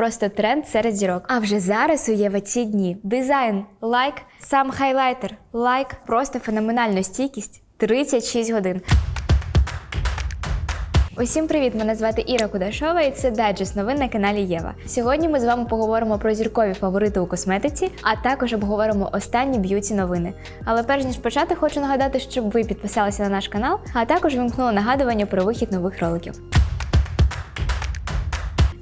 просто тренд серед зірок. А вже зараз у Єва ці дні. Дизайн лайк, сам хайлайтер лайк, просто феноменальна стійкість 36 годин. Усім привіт! Мене звати Іра Кудашова, і це дайджест новин на каналі Єва. Сьогодні ми з вами поговоримо про зіркові фаворити у косметиці, а також обговоримо останні б'юті новини. Але перш ніж почати, хочу нагадати, щоб ви підписалися на наш канал, а також вимкнули нагадування про вихід нових роликів.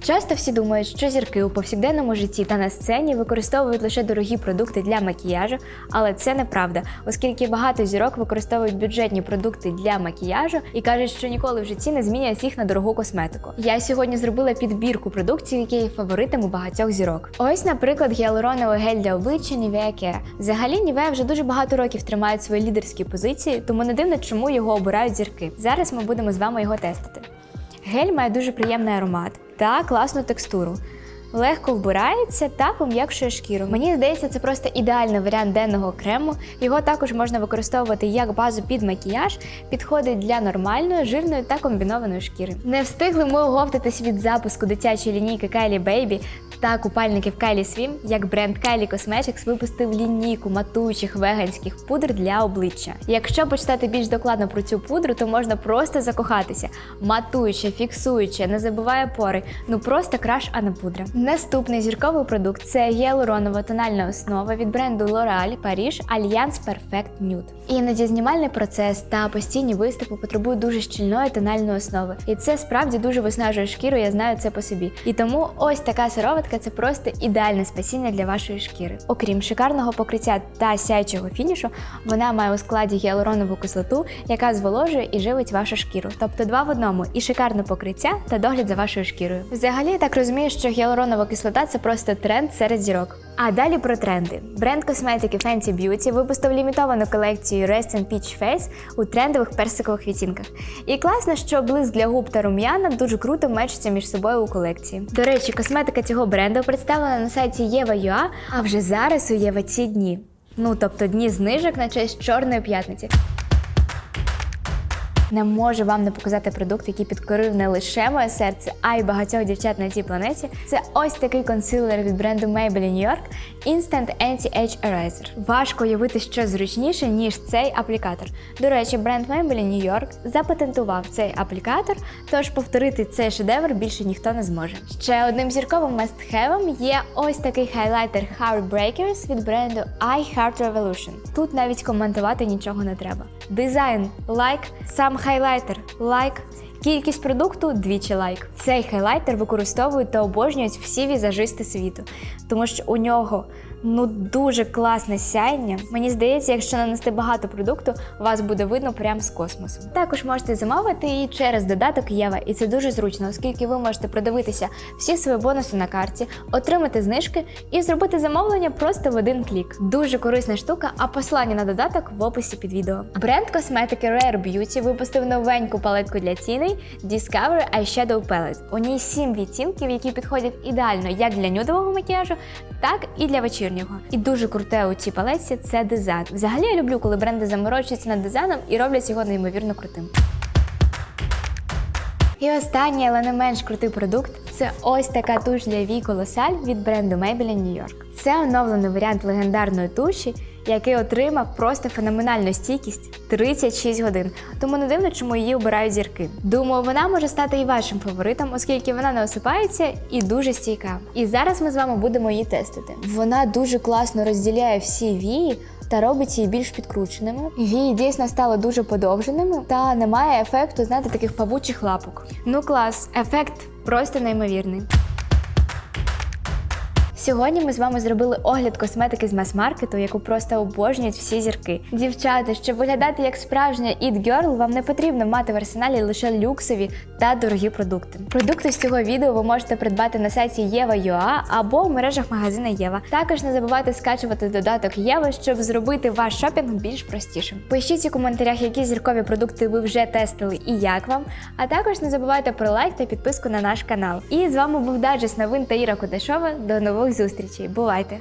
Часто всі думають, що зірки у повсякденному житті та на сцені використовують лише дорогі продукти для макіяжу, але це неправда, оскільки багато зірок використовують бюджетні продукти для макіяжу і кажуть, що ніколи в житті не змінять їх на дорогу косметику. Я сьогодні зробила підбірку продуктів, які є фаворитами багатьох зірок. Ось, наприклад, гіалуроновий гель для обличчя Nivea Care. Взагалі, Nivea вже дуже багато років тримає свої лідерські позиції, тому не дивно, чому його обирають зірки. Зараз ми будемо з вами його тестити. Гель має дуже приємний аромат та класну текстуру. Легко вбирається та пом'якшує шкіру. Мені здається, це просто ідеальний варіант денного крему. Його також можна використовувати як базу під макіяж, підходить для нормальної, жирної та комбінованої шкіри. Не встигли ми оговтатись від запуску дитячої лінійки Kylie Baby та купальників Kylie Swim, як бренд Kylie Cosmetics випустив лінійку матуючих веганських пудр для обличчя. Якщо почитати більш докладно про цю пудру, то можна просто закохатися. Матуюча, фіксуюча, не забуває пори. Ну просто краш, а не пудра. Наступний зірковий продукт це гіалуронова тональна основа від бренду L'Oreal Paris Alliance Perfect Nude. Іноді знімальний процес та постійні виступи потребують дуже щільної тональної основи. І це справді дуже виснажує шкіру, я знаю це по собі. І тому ось така сироватка це просто ідеальне спасіння для вашої шкіри. Окрім шикарного покриття та сяючого фінішу, вона має у складі гіалуронову кислоту, яка зволожує і живить вашу шкіру. Тобто два в одному і шикарне покриття та догляд за вашою шкірою. Взагалі я так розумію, що гіалуронова кислота це просто тренд серед зірок. А далі про тренди. Бренд косметики Fenty Beauty випустив лімітовану колекцію Rest in Peach Face у трендових персикових відтінках. І класно, що блиск для губ та рум'яна дуже круто мечиться між собою у колекції. До речі, косметика цього бренду представлена на сайті Єва.ua, а вже зараз у Єва ці дні. Ну тобто дні знижок на честь Чорної п'ятниці. Не можу вам не показати продукт, який підкорив не лише моє серце, а й багатьох дівчат на цій планеті. Це ось такий консилер від бренду Maybelline New York Instant Anti-Age Eraser. Важко уявити щось зручніше, ніж цей аплікатор. До речі, бренд Maybelline New York запатентував цей аплікатор, тож повторити цей шедевр більше ніхто не зможе. Ще одним зірковим мастхевом є ось такий хайлайтер Heartbreakers від бренду I Heart. Тут навіть коментувати нічого не треба. Дизайн лайк, сам хайлайтер лайк. Кількість продукту двічі лайк. Цей хайлайтер використовують та обожнюють всі візажисти світу, тому що у нього ну дуже класне сяєння. Мені здається, якщо нанести багато продукту, вас буде видно прямо з космосу. Також можете замовити і через додаток Єва, і це дуже зручно, оскільки ви можете продивитися всі свої бонуси на карті, отримати знижки і зробити замовлення просто в один клік. Дуже корисна штука, а посилання на додаток в описі під відео. Бренд косметики Rare Beauty випустив новеньку палетку для тіней Discover Eyeshadow Palette. У ній сім відтінків, які підходять ідеально як для нюдового макіяжу, так і для вечірнього. І дуже круте у цій палетці це дизайн. Взагалі я люблю, коли бренди заморочуються над дизайном і роблять його неймовірно крутим. І останній, але не менш крутий продукт це ось така туш для вій колосаль від бренду Maybelline New York. Це оновлений варіант легендарної туші, який отримав просто феноменальну стійкість 36 годин. Тому не дивно, чому її обирають зірки. Думаю, вона може стати і вашим фаворитом, оскільки вона не осипається і дуже стійка. І зараз ми з вами будемо її тестити. Вона дуже класно розділяє всі вії та робить її більш підкрученими. Вії дійсно стали дуже подовженими та немає ефекту, знаєте, таких павучих лапок. Ну клас, ефект просто неймовірний. Сьогодні ми з вами зробили огляд косметики з мас-маркету, яку просто обожнюють всі зірки. Дівчата, щоб виглядати як справжня It Girl, вам не потрібно мати в арсеналі лише люксові та дорогі продукти. Продукти з цього відео ви можете придбати на сайті Єва.ua або в мережах магазина Єва. Також не забувайте скачувати додаток Єва, щоб зробити ваш шопінг більш простішим. Пишіть у коментарях, які зіркові продукти ви вже тестили і як вам. А також не забувайте про лайк та підписку на наш канал. І з вами був Даджес Новин та Іра Кудашова. До нових зустрічей. Бувайте!